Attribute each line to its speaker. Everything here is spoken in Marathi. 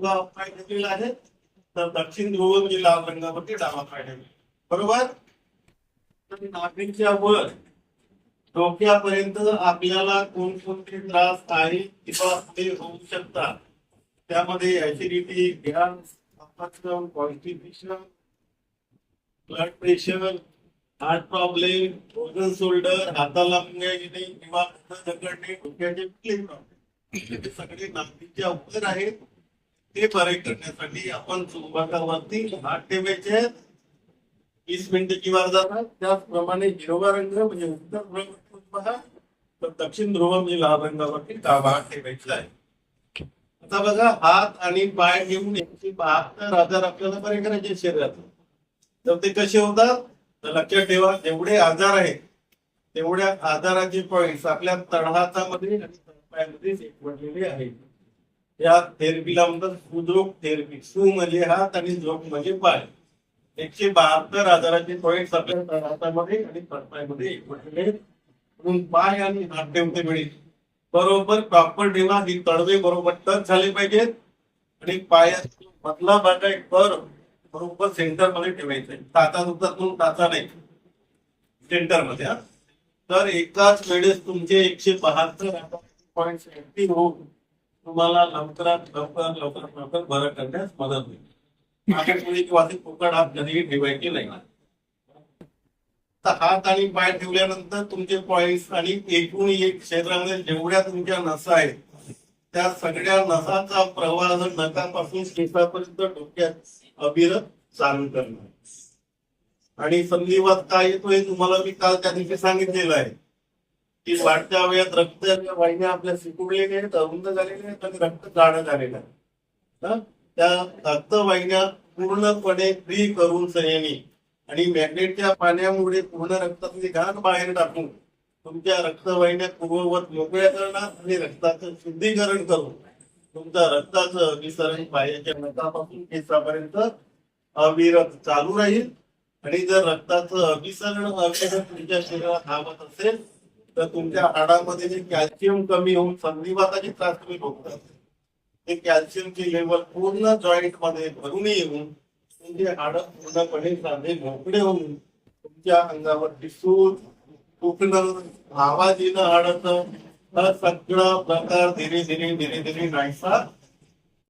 Speaker 1: उजवा पाय ठेवलेला आहे तर दक्षिण ध्रुव म्हणजे लाल रंगावरती डावा पाय ठेवलेला बरोबर नागरिकच्या वर डोक्यापर्यंत आपल्याला कोणकोणते त्रास आहे किंवा ते होऊ शकतात त्यामध्ये ऍसिडिटी गॅस अपचन constitution blood pressure heart problem ozone shoulder हाताला मुंग्या येणे किंवा हात डोक्याचे कुठलेही प्रॉब्लेम हे सगळे नागरिकच्या वर आहेत. ते बरे करण्यासाठी आपण चुंबकावरती हात ठेवायचे वीस मिनिटे किंवा जातात. त्याचप्रमाणे हिरवा रंग म्हणजे उत्तर ध्रुव पहा. तर दक्षिण ध्रुव म्हणजे लाल रंगावरती डावा हात ठेवायचा आहे. आता बघा हात आणि पाय घेऊन एकशे बहात्तर आजार आपल्याला बरे करायचे शरीरात. तर ते कसे होतात? तर लक्षात ठेवा जेवढे आजार आहेत तेवढ्या आजाराचे पॉइंट आपल्या तळहातामध्ये आणि तळपायामध्ये एकवडलेले आहेत. या थेरपीला म्हणतात सुद्रोग थेरपी सु म्हणजे हात आणि झोप म्हणजे पाय. एकशे बहात्तर आजाराचे पॉइंट आपल्या हातामध्ये आणि पायामध्ये म्हणून पाय आणि हात ठेवते वेळी बरोबर प्रॉपर ठेवा. ही तळवे बरोबर टच झाले पाहिजेत. आणि पायाचा मधला भाग आहे कर बरोबर सेंटरमध्ये ठेवायचं आहे ताचा दुखतात म्हणून ताचा नाही. सेंटरमध्ये हा. तर एकाच वेळेस तुमचे एकशे बहात्तर पॉईंट ऍक्टिव्ह होऊन तुम्हाला लवकरात लवकर लवकरात लवकर बरं करण्यास मदत होईल. आपल्याकडे किंवा फुकट हात कधीही ठेवायचे नाही तर हात आणि पाय ठेवल्यानंतर तुमचे पॉईंट आणि एकूण एक क्षेत्रामध्ये जेवढ्या तुमच्या नसा आहेत त्या सगळ्या नसाचा प्रवाह नकापासून केसापर्यंत डोक्यात अभिरत चालू करणार. आणि संधिवात काय येतोय तुम्हाला मी काल त्या दिवशी सांगितलेलं आहे. ती वाढत्या वयात रक्त वाहिन्या आपल्या सिकुडलेल्या आहेत अरुंद झालेल्या आहेत आणि रक्त जाणं झालेलं आहे. त्या रक्तवाहिन्या पूर्णपणे फ्री करून सैनिक आणि मॅग्नेटच्या पाण्यामुळे पूर्ण रक्तातली घाण बाहेर टाकून तुमच्या रक्तवाहिन्या पूर्ववत मोकळ्या करणार आणि रक्ताचं शुद्धीकरण करून तुमच्या रक्ताचं विसरण पायाच्या नकापासून केसापर्यंत अविरत चालू राहील. आणि जर रक्ताचं अभिसरण अविरत तुमच्या शरीरात धावत असेल तर तुमच्या हाडामध्ये जे कॅल्शियम कमी होऊन संधिवाताचे त्रास तुम्ही भोगतात ते कॅल्शियमची लेवल पूर्ण जॉईंटमध्ये भरून येऊन तुमचे हाड पूर्णपणे साधे मोकळे होऊन तुमच्या अंगावर सूज दुखणं आवाज येणं हाडाचं हा सगळा प्रकार धीरे धीरे धीरे धीरे नाहीसा